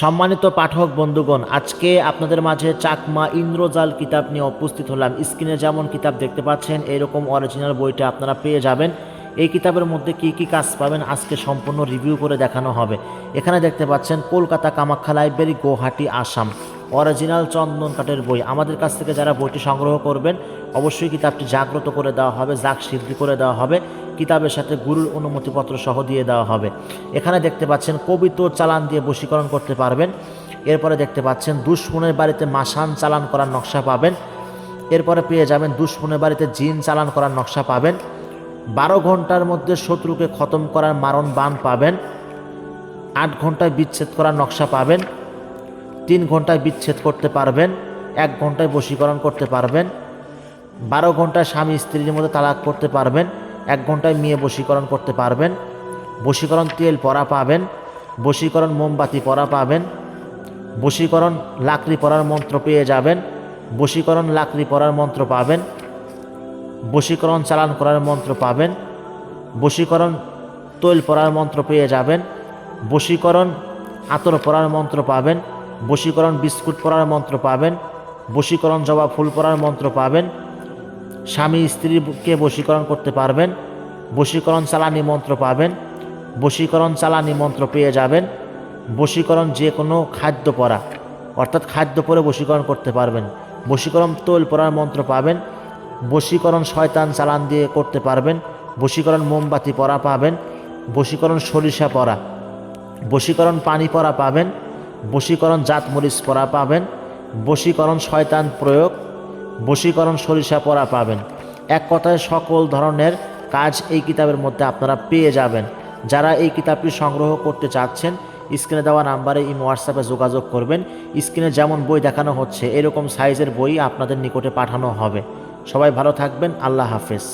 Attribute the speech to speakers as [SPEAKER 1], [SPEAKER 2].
[SPEAKER 1] সম্মানিত পাঠক বন্ধুগণ, আজকে আপনাদের মাঝে চাকমা ইন্দ্রজাল কিতাব নিয়ে উপস্থিত হলাম। স্ক্রিনে যেমন কিতাব দেখতে পাচ্ছেন, এরকম অরিজিনাল বইটা আপনারা পেয়ে যাবেন। এই কিতাবের মধ্যে কি কি কাজ পাবেন আজকে সম্পূর্ণ রিভিউ করে দেখানো হবে। এখানে দেখতে পাচ্ছেন, কলকাতা কামাখ্যা লাইব্রেরি গুয়াহাটি, আসাম। অরিজিনাল চন্দন কাঠের বই। আমাদের কাছ থেকে যারা বইটি সংগ্রহ করবেন, অবশ্যই কিতাবটি জাগ্রত করে দেওয়া হবে, জাগ সিদ্ধি করে দেওয়া হবে। কিতাবের সাথে গুরুর অনুমতিপত্র সহ দিয়ে দেওয়া হবে। এখানে দেখতে পাচ্ছেন কবিতর চালান দিয়ে বশীকরণ করতে পারবেন। এরপরে দেখতে পাচ্ছেন দুশ্মনের বাড়িতে মাসান চালান করার নকশা পাবেন। এরপরে পেয়ে যাবেন দুশ্মনের বাড়িতে জিন চালান করার নকশা পাবেন। বারো ঘণ্টার মধ্যে শত্রুকে খতম করার মারণ বান পাবেন। আট ঘন্টায় বিচ্ছেদ করার নকশা পাবেন। তিন ঘন্টায় বিচ্ছেদ করতে পারবেন। এক ঘন্টায় বশীকরণ করতে পারবেন। বারো ঘন্টায় স্বামী স্ত্রীর মধ্যে তালাক করতে পারবেন। এক ঘন্টায় মেয়ে বশীকরণ করতে পারবেন। বশীকরণ তেল পরা পাবেন, বশীকরণ মোমবাতি পরা পাবেন, বশীকরণ লাকড়ি পরার মন্ত্র পেয়ে যাবেন, বশীকরণ লাকড়ি পরার মন্ত্র পাবেন, বশীকরণ চালান করার মন্ত্র পাবেন, বশীকরণ তৈল পরার মন্ত্র পেয়ে যাবেন, বশীকরণ আতর পরার মন্ত্র পাবেন, বশীকরণ বিস্কুট পরার মন্ত্র পাবেন, বশীকরণ জবা ফুল পরার মন্ত্র পাবেন স্বামী স্ত্রীকে বশীকরণ করতে পারবেন, বশীকরণ চালানি মন্ত্র পাবেন, বশীকরণ চালানি মন্ত্র পেয়ে যাবেন, বশীকরণ যে কোনো খাদ্য পরা, অর্থাৎ খাদ্য পরে বশীকরণ করতে পারবেন, বশীকরণ তৈল পরার মন্ত্র পাবেন, বশীকরণ শয়তান চালান দিয়ে করতে পারবেন, বশীকরণ মোমবাতি পরা পাবেন, বশীকরণ সরিষা পরা, বশীকরণ পানি পরা পাবেন, বশীকরণ জাতমরিচ পরা পাবেন, বশীকরণ শয়তান প্রয়োগ বশীকরণ সরিষা পরা পাবেন। এক কথায় সকল ধরনের কাজ এই কিতাবের মধ্যে আপনারা পেয়ে যাবেন। যারা এই কিতাবটি সংগ্রহ করতে চাচ্ছেন, স্ক্রিনে দেওয়া নাম্বারে ইন হোয়াটসঅ্যাপে যোগাযোগ করবেন। স্ক্রিনে যেমন বই দেখানো হচ্ছে, এরকম সাইজের বই আপনাদের নিকটে পাঠানো হবে। সবাই ভালো থাকবেন, আল্লাহ হাফেজ।